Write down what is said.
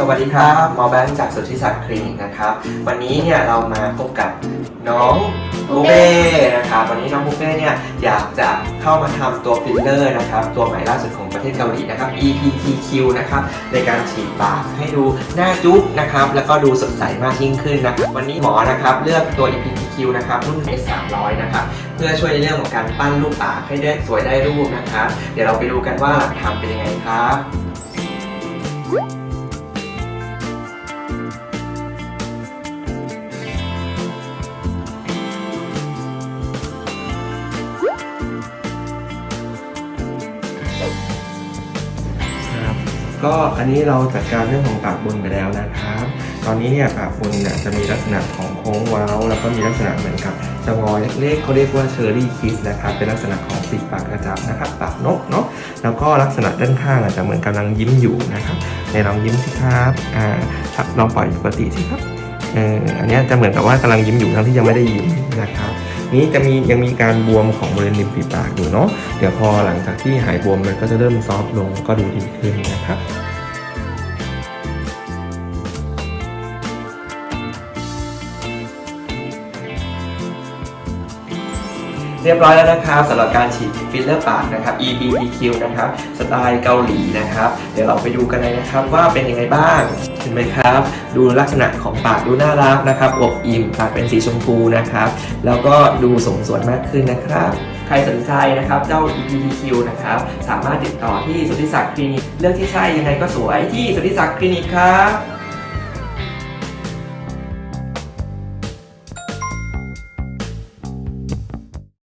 สวัสดีครับ หมอแบงค์จากสุทธิศักดิ์คลินิกนะครับ วันนี้เนี่ยเรามาพบกับน้องบูเป้นะครับ วันนี้น้องบูเป้เนี่ยอยากจะเข้ามาทำตัวฟิลเลอร์นะครับ ตัวใหม่ล่าสุดของประเทศเกาหลีนะครับ EPTQ นะครับ ในการฉีดปากให้ดูหน้าจุ๊บนะครับ แล้วก็ดูสดใสมากยิ่งขึ้นนะ วันนี้หมอนะครับเลือกตัว EPTQ นะครับรุ่น S300 นะครับ เพื่อช่วยในเรื่องของการปั้นรูปปากให้ได้สวยได้รูปนะครับ เดี๋ยวเราไปดูกันว่าหลังทำเป็นยังไงครับ ก็อันนี้เราจัดการเรื่องของปากบนไปแล้วนะครับ ตอนนี้เนี่ยปากบนเนี่ยจะมีลักษณะของโค้งเว้า แล้วก็มีลักษณะเหมือนกับจะงอยเล็กๆเขาเรียกว่าเชอร์รี่คิสนะครับ เป็นลักษณะของปีกปากกระจับนะครับปากนกเนาะ แล้วก็ลักษณะด้านข้างอาจจะเหมือนกำลังยิ้มอยู่นะครับ ในลองยิ้มสิครับอ่าครับลองปล่อยปกติสิครับเอออันนี้จะเหมือนกับว่ากำลังยิ้มอยู่ทั้งที่ยังไม่ได้ยิ้มนะครับ นี้จะมียังมีการบวมของบริเวณริมฝีปากอยู่เนาะเดี๋ยวพอหลังจากที่หายบวมมันก็จะเริ่มซอฟต์ลงก็ดูดีขึ้นนะครับ เรียบร้อยแล้วนะครับสำหรับการฉีดฟิลเลอร์ปากนะครับ EBPQ นะครับสไตล์เกาหลีนะครับ เดี๋ยวเราไปดูกันเลยนะครับว่าเป็นยังไงบ้างเห็นไหมครับ ดูลักษณะของปากดูน่ารักนะครับอวบอิ่มปากเป็นสีชมพูนะครับ แล้วก็ดูสมส่วนมากขึ้นนะครับใครสนใจนะครับเจ้า EBPQ นะครับสามารถติดต่อที่สุทธิศักดิ์คลินิก เลือกที่ใช่ยังไงก็สวยที่สุทธิศักดิ์คลินิกครับ